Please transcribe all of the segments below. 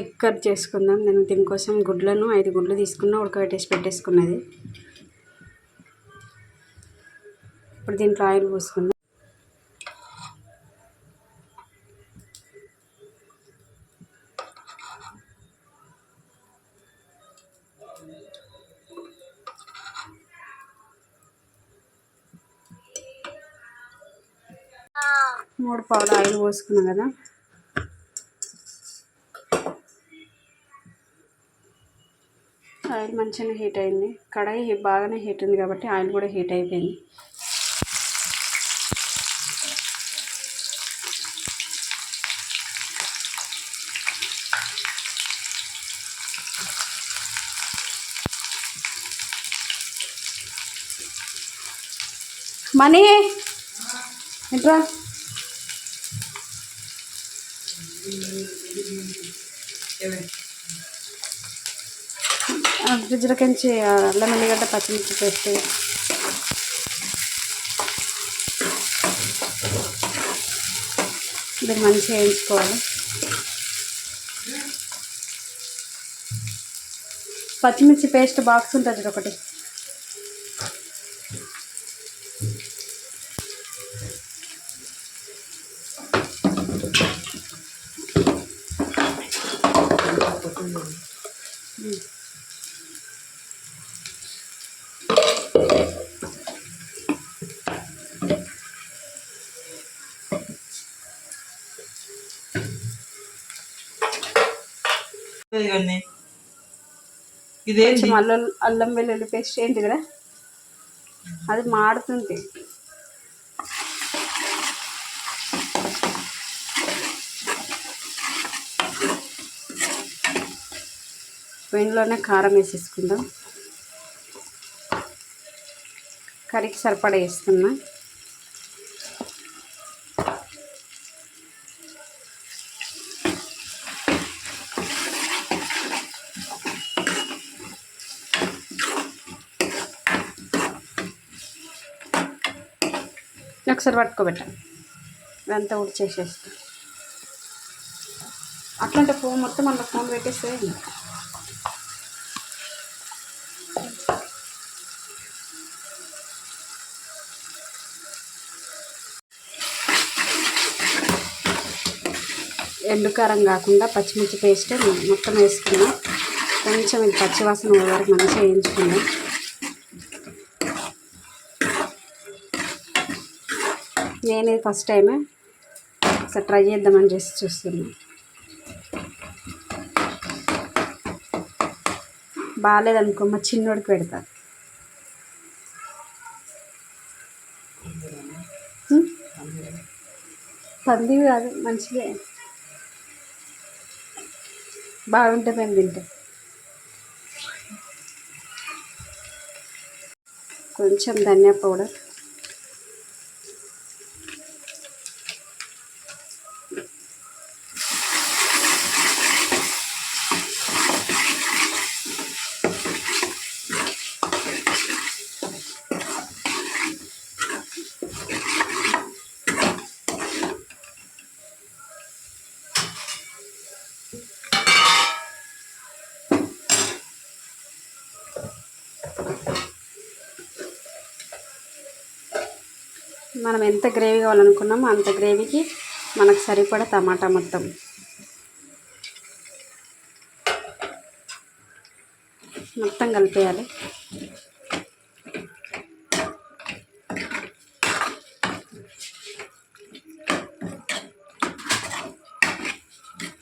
Egg curry చేసుకుందాం. నేను దీనికోసం గుడ్లను ఐదు గుడ్లు తీసుకున్నా ఉడకబెట్టేసి పెట్టేసుకున్నది. ఇప్పుడు దీంట్లో ఆయిల్ పోసుకుందాం. మూడు పావులు ఆయిల్ పోసుకున్నాం కదా. ఆయిల్ మంచిగానే హీట్ అయింది. కడాయి బాగానే హీట్ ఉంది కాబట్టి ఆయిల్ కూడా హీట్ అయిపోయింది. మనీ! ఎట్రా ఫ్రిడ్జ్లోకించి అల్లం ఎల్లిగడ్డ పచ్చిమిర్చి పేస్ట్. ఇది మంచిగా వేయించుకోవాలి. పచ్చిమిర్చి పేస్ట్ బాక్స్ ఉంటుంది ఒకటి. ఇవన్నీ ఇదేంటి? అల్లం అల్లం వెల్లుల్లి పేస్ట్ ఏంటి కదా? అది మాడుతుంది. పెన్లోనే కారం వేసేసుకుందాం. కర్రీకి సరిపడా వేస్తున్నా. ఒకసారి పట్టుకోబెట్టాను ఇదంతా ఉడిచేసేస్తాను అట్లాంటి ఫోన్ మొత్తం అందులో ఫోన్ పెట్టేస్తే ఎండుకారం కాకుండా పచ్చిమిర్చి పేస్ట్ మొత్తం వేసుకున్నాం. కొంచెం ఇది పచ్చివాసన వరకు మంచిగా వేయించుకున్నాం. నేను ఇది ఫస్ట్ టైమే ఒకసారి ట్రై చేద్దామని చేసి చూస్తున్నా. బాగాలేదనుకో మా చిన్నోడికి పెడతా? పంది కాదు మంచిదే. బాగుంటుంది మేము తింటాం. కొంచెం ధనియా పౌడర్. మనం ఎంత గ్రేవీ కావాలనుకున్నామో అంత గ్రేవీకి మనకు సరిపడా టమాటా మొత్తం. మొత్తం కలిపేయాలి.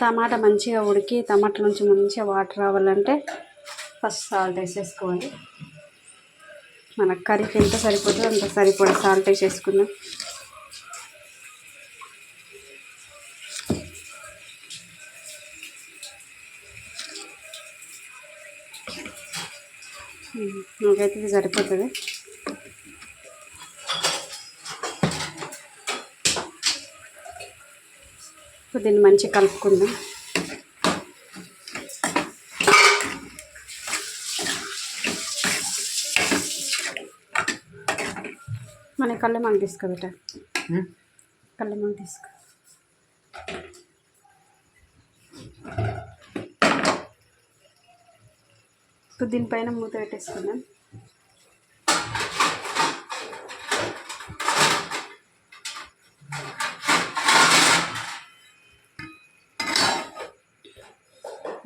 టమాటా మంచిగా ఉడికి టమాటా నుంచి మంచిగా వాటర్ రావాలంటే ఫస్ట్ సాల్ట్ వేసేసుకోవాలి. మన కర్రీకి ఎంత సరిపోతుందో అంత సరిపడా సాల్ట్ వేసేసుకుందాం. నాకైతే ఇది సరిపోతుంది. ఇప్పుడు దీన్ని మంచిగా కలుపుకుందాం. కళ్ళ మనం తీసుకో బిడ్డ. కళ్ళ తీసుకో. ఇప్పుడు దీనిపైన మూత పెట్టేసుకున్నాం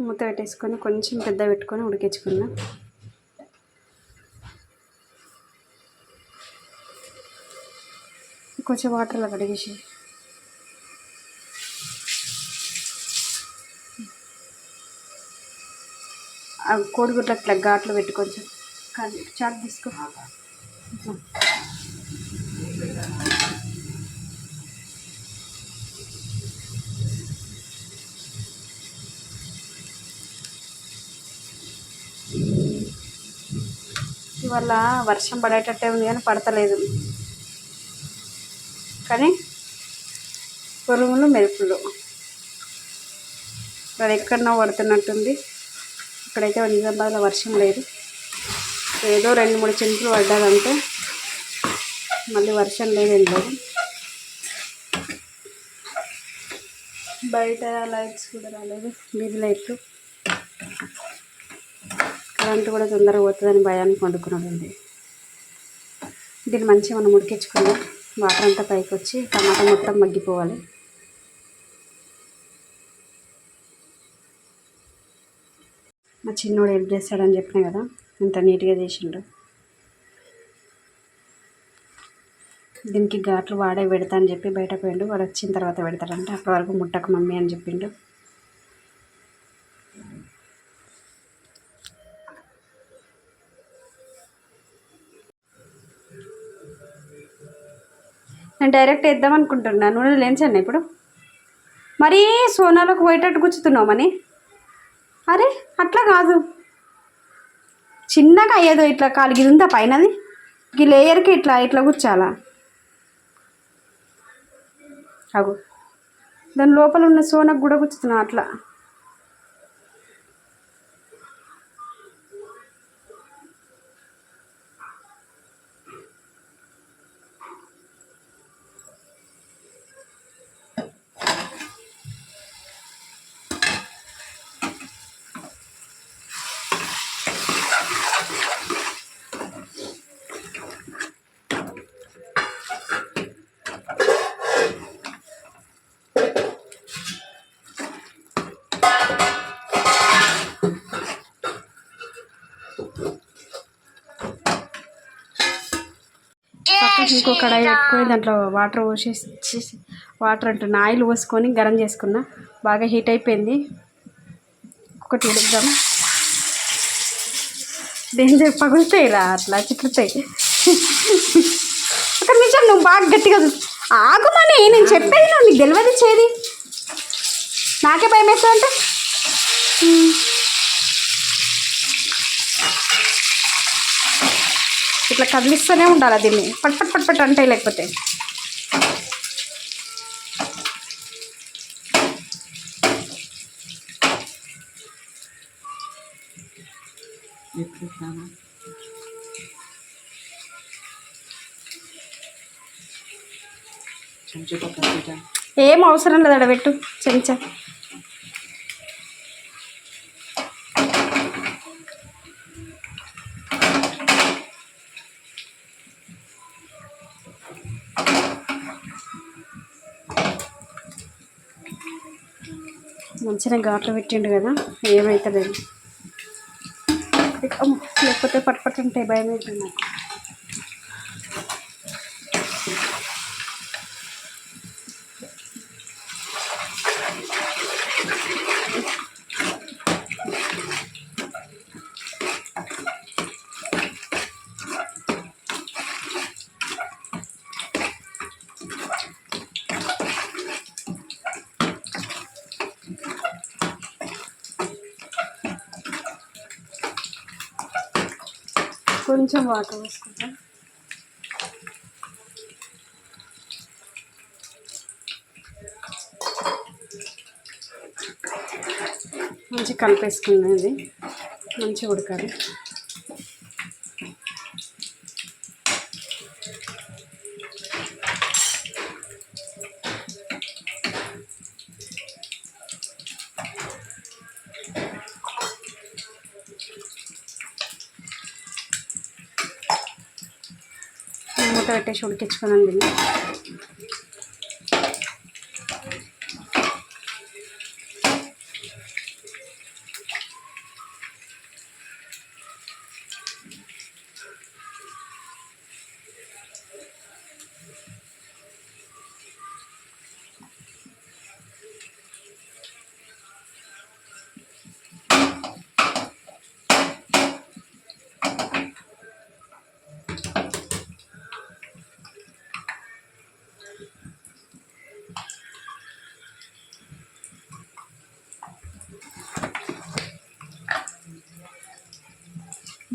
మూత పెట్టేసుకొని కొంచెం పెద్ద పెట్టుకొని ఉడికించుకుందాం. కొంచెం వాటర్లో కడిగేసి. ఆ అట్లా ఇట్లా ఘాట్లు పెట్టి కొంచెం కానీ చాట్ తీసుకో. ఇవాళ వర్షం పడేటట్టే ఉంది కానీ పడతలేదు. కానీ పొరుగులు మెరుపులు. అది ఎక్కడనో పడుతున్నట్టుంది. ఇక్కడైతే నిజామాబాద్లో వర్షం లేదు. ఏదో రెండు మూడు చినుకులు పడ్డాదంటే మళ్ళీ వర్షం లేదు లేదు. బయట లైట్స్ కూడా రాలేదు వీధి లైట్లు. కరెంటు కూడా తొందరగా పోతుందని భయానికి వండుకున్నాడు దీన్ని మంచిగా మనం ఉడికించుకుందాం. వాటర్ అంతా పైకి వచ్చి టమాటా మొత్తం మగ్గిపోవాలి. మా చిన్నోడు హెల్ప్ చేస్తాడని చెప్పిన కదా ఇంత నీట్గా చేసిండు. దీనికి ఘాట్లు వాడే పెడతా అని చెప్పి బయట పోయిండు. వాడు వచ్చిన తర్వాత పెడతాడంటే. అప్పటి వరకు ముట్టకు మమ్మీ అని చెప్పిండు. నేను డైరెక్ట్ వేద్దాం అనుకుంటున్నా. నూనె లేంచండి ఇప్పుడు? మరీ సోనాలోకి పోయేటట్టు గుచ్చుతున్నావు మని. అరే అట్లా కాదు. చిన్నగా అయ్యేదో ఇట్లా కాలిగి ఉందా పైనది? ఈ లేయర్కి ఇట్లా ఇట్లా కూర్చాలా? అగు. దాని లోపల ఉన్న సోనకు కూడా కూర్చుతున్నా అట్లా. ఇంకో కడాయి పెట్టుకొని దాంట్లో వాటర్ పోసేసి వాటర్ అంటున్నా ఆయిల్ పోసుకొని గరం చేసుకున్నా. బాగా హీట్ అయిపోయింది. ఒకటి ఉడుకుదాం దేని పగులుతాయి రా అట్లా చిట్లుతాయి ఒక నిమిషం నువ్వు బాగా గట్టిగా ఆగుమని నేను చెప్పేది నువ్వు నీకు తెలియదు ఇచ్చేది నాకే భయం వేస్తా అంటే కదిలిస్తూనే ఉండాలి దీన్ని. పట్ పట్ పట్ పట్ అంటే లేకపోతే. ఏం అవసరం లేదు అడబెట్టు చెంచా. చిన్న ఘాట్లు పెట్టిండు కదా ఏమవుతుంది లేకపోతే పట్ పట్ భయం అవుతుంది నాకు. కొంచెం వాటర్ వేసుకుంటాం. మంచి కలిపేసుకున్నది మంచిగా ఉడకాలి. పెట్టేసి ఉడికించుకున్నాను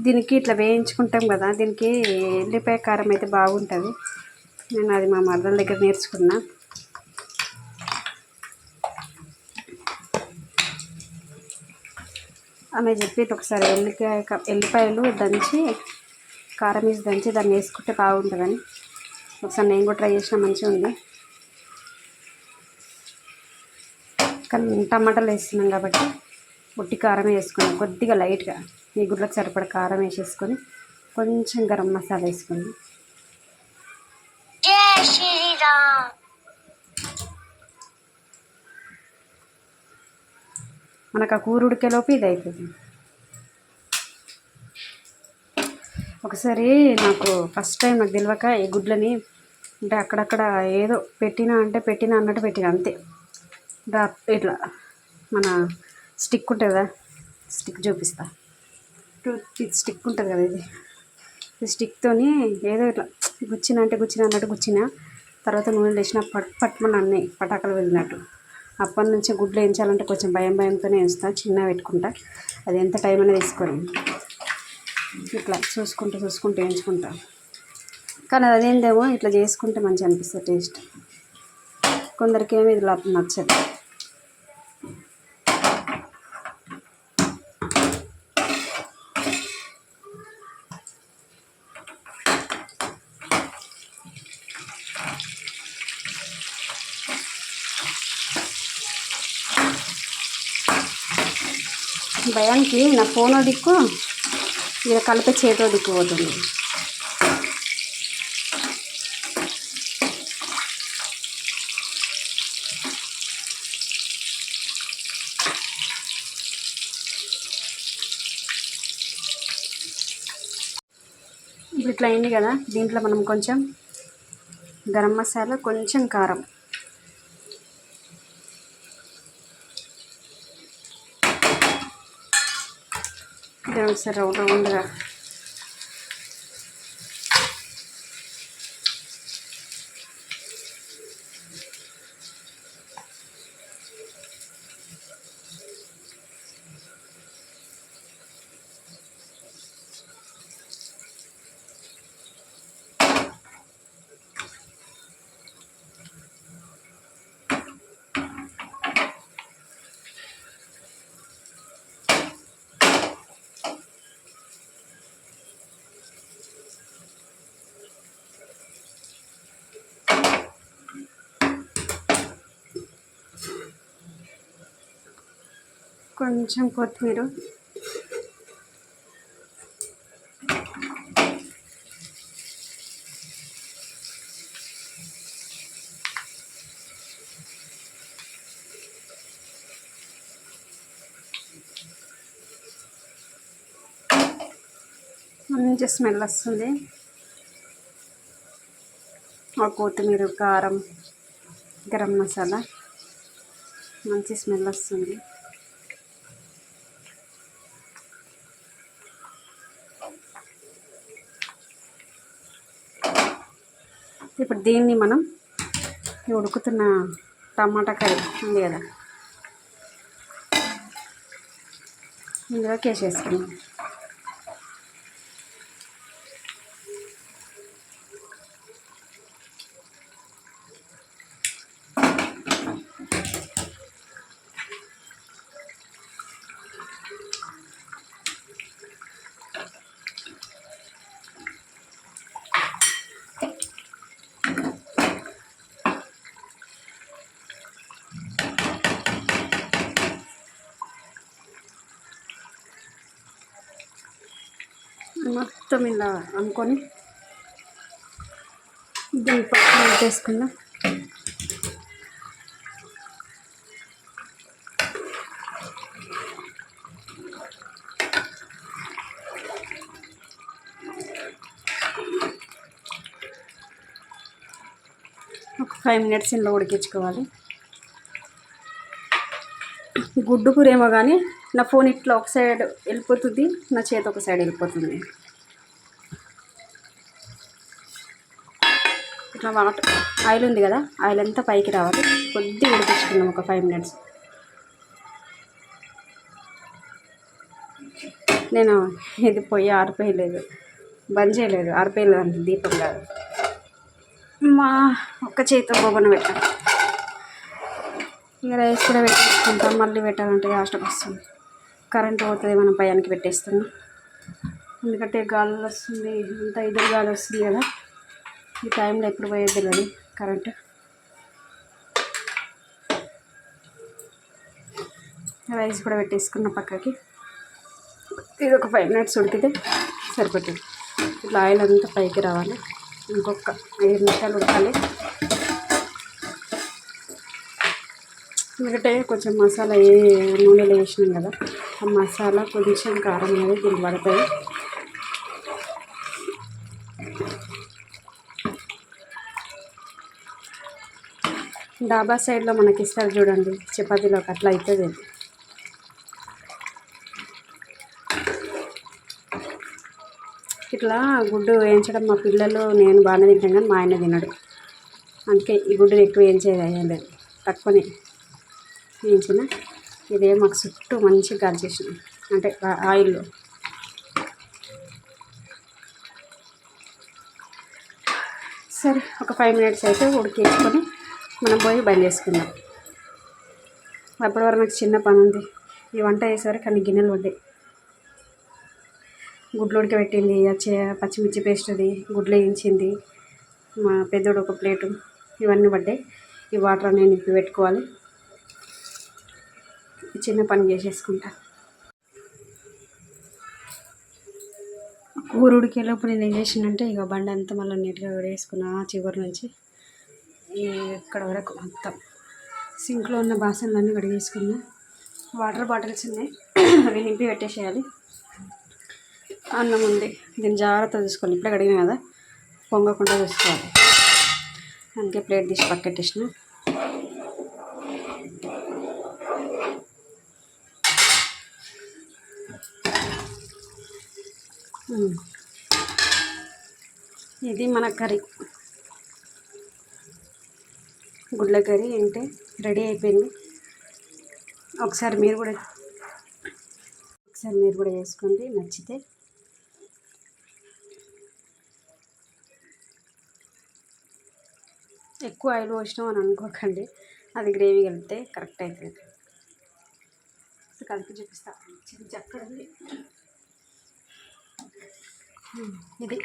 దీనికి ఇట్లా వేయించుకుంటాం కదా దీనికి ఎల్లిపాయ కారం అయితే బాగుంటుంది. నేను అది మా మరదల దగ్గర నేర్చుకున్నా. ఆమె చెప్పి ఒకసారి ఎల్లిపాయ క- ఎల్లిపాయలు దంచి కారం వేసి దంచి దాన్ని వేసుకుంటే బాగుంటుందని. ఒకసారి నేను కూడా ట్రై చేసిన మంచిగా ఉంది. కానీ టమాటాలు వేస్తున్నాం కాబట్టి ఉట్టి కారం వేసుకున్నాం కొద్దిగా లైట్గా. ఈ గుడ్లకు సరిపడ కారం వేసేసుకొని కొంచెం గరం మసాలా శ్రీరామ్. మనకు ఆ కూర ఉడికేలోపు ఇది అయిపోతుంది. ఒకసారి నాకు ఫస్ట్ టైం నాకు తెలియక ఈ గుడ్లని అంటే అక్కడక్కడ ఏదో పెట్టినా అంటే పెట్టినా అన్నట్టు పెట్టిన అంతే. రా ఇట్లా మన స్టిక్ ఉంటుంది కదా స్టిక్ చూపిస్తా. టూత్ స్టిక్ ఉంటుంది కదా ఇది. ఈ స్టిక్తోని ఏదో ఇట్లా గుచ్చిన అంటే గుచ్చిన అన్నట్టు గుచ్చిన తర్వాత నూనె లేచిన పట్ పట్టుమని అన్నీ పటాకులు వెళ్ళినట్టు. అప్పటి నుంచి గుడ్లు వేయించాలంటే కొంచెం భయం భయంతోనే వేస్తాను చిన్న పెట్టుకుంటా. అది ఎంత టైం అనేది తీసుకొని ఇట్లా చూసుకుంటూ చూసుకుంటూ వేయించుకుంటా. కానీ అది అదేందేమో ఇట్లా చేసుకుంటే మంచిగా అనిపిస్తుంది టేస్ట్. కొందరికి ఏమి ఇది నచ్చదు. భయానికి నా ఫోన్ దిక్కు ఇలా కలిపే చేతో దిక్కు పోతుంది. ఇప్పుడు ఇట్లా అయింది కదా దీంట్లో మనం కొంచెం గరం మసాలా కొంచెం కారం. ఇది ఒకసారి రౌండ్ కొంచెం కొత్తిమీర. మంచి స్మెల్ వస్తుంది. ఆ కొత్తిమీర కారం గరం మసాలా మంచి స్మెల్ వస్తుంది ఇప్పుడు దీన్ని మనం ఉడుకుతున్న టమాటా కర్రీ ఉంది కదా. ఇందులోకి వేసేసుకున్నాం మొత్తం ఇలా అనుకొని దీన్ని పక్కన పెట్టేసుకుందాం. ఒక ఫైవ్ మినిట్స్ ఇంట్లో ఉడికించుకోవాలి. గుడ్డు కూర ఏమో కానీ నా ఫోన్ ఇట్లా ఒక సైడ్ వెళ్ళిపోతుంది నా చేతి ఒక సైడ్ వెళ్ళిపోతుంది. ఇట్లా వాటర్ ఆయిల్ ఉంది కదా ఆయిల్ అంతా పైకి రావాలి. కొద్దిగా ఉడికించుకున్నాం ఒక ఫైవ్ మినిట్స్. నేను ఇది పొయ్యి ఆరిపోయలేదు. బంద్ చేయలేదు ఆరిపోయలేదు అంటే దీపం కాదు. మా ఒక్క చేతితో బొబ్బన పెట్టాను ఇక రైస్ కూడా పెట్టేసుకుంటాం మళ్ళీ పెట్టాలంటే కష్టం వస్తుంది. కరెంట్ పోతుంది మనం భయానికి పెట్టేస్తున్నాం. ఎందుకంటే గాలి వస్తుంది ఇంత ఇద్దరు గాలి వస్తుంది కదా. ఈ టైంలో ఎప్పుడు పోయేది తెలియదు కరెంటు. రైస్ కూడా పెట్టేసుకున్న పక్కకి. ఇది ఒక ఫైవ్ మినిట్స్ ఉడికితే సరిపోతుంది. ఇట్లా ఆయిల్ అంతా పైకి రావాలి. ఇంకొక ఐదు నిమిషాలు ఉడకాలి. ఎందుకంటే కొంచెం మసాలా ఏ నూనెలో వేసినాం కదా ఆ మసాలా కొంచెం కారం అనేది దీనికి పడతాయి. డాబా సైడ్లో మనకి ఇస్తారు చూడండి చపాతీలోకి అట్లా అవుతుంది ఇట్లా గుడ్డు వేయించడం మా పిల్లలు నేను బాగానే తింటాను కానీ మా ఆయన తినడు. అందుకే ఈ గుడ్డుని ఎక్కువ వేయించేది తక్కువనే. వేయించిన ఇదే మాకు చుట్టూ మంచిగా చేసిన. అంటే ఆయిల్లో. సరే ఒక ఫైవ్ మినిట్స్ అయితే ఉడికేసుకొని మనం పోయి బంద్ చేసుకుందాం. అప్పటి వరకు నాకు చిన్న పని ఉంది. ఈ వంట వేసేవరకు అన్ని గిన్నెలు పడ్డాయి. గుడ్లు ఉడకబెట్టింది పచ్చిమిర్చి పేస్ట్ అది గుడ్లు వేయించింది మా పెద్దోడు ఒక ప్లేటు ఇవన్నీ పడ్డాయి. ఈ వాటర్ నేను నింపి పెట్టుకోవాలి. చిన్న పని చేసేసుకుంటా. కూర ఉడికేలోపు నేను ఏం చేసిందంటే ఇక బండి అంతా మళ్ళీ నీట్గా వేసుకున్నా చివరి నుంచి. ఇక్కడ వరకు మొత్తం సింక్లో ఉన్న బాసనలన్నీ కడిగేసుకున్నా. వాటర్ బాటిల్స్ ఉన్నాయి. అవి నింపి పెట్టేసేయాలి. అన్నం ఉంది. దీన్ని జాగ్రత్త చూసుకోవాలి. ఇప్పుడే కడిగిన కదా. పొంగకుండా చూసుకోవాలి. అందుకే ప్లేట్ తీసి పక్కెట్టేసిన ఇది మన కర్రీ. గుడ్ల కర్రీ అంటే రెడీ అయిపోయింది. ఒకసారి మీరు కూడా ఒకసారి మీరు కూడా చేసుకోండి నచ్చితే. ఎక్కువ ఆయిల్ పోసినాం అని అనుకోకండి. అది గ్రేవీ కలిపితే కరెక్ట్ అవుతుంది కలిపి చూపిస్తా. చిన్న చక్కడ ఇది.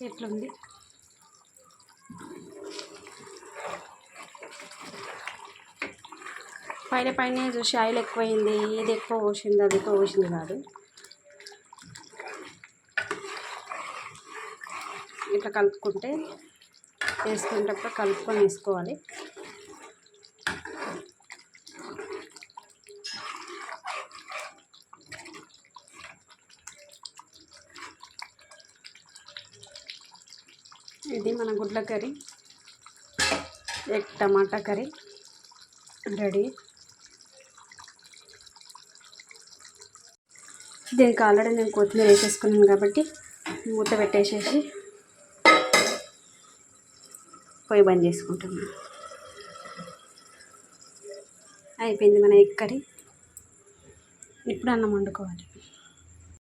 ఎట్లుంది? పైన పైన చూసి ఆయిల్ ఎక్కువైంది ఇది ఎక్కువ పోసింది అది ఎక్కువ పోసింది కాదు. ఇట్లా కలుపుకుంటే వేసుకునేటప్పుడు కలుపుకొని వేసుకోవాలి. ఇది మన గుడ్ల curry. Egg tomato curry. Ready. దీనికి ఆల్రెడీ నేను కొత్తిమీర వేసేసుకున్నాను కాబట్టి మూత పెట్టేసేసి పొయ్యి బంద్ చేసుకుంటున్నాను అయిపోయింది మన ఎగ్ కర్రీ. ఇప్పుడు అన్నం వండుకోవాలి.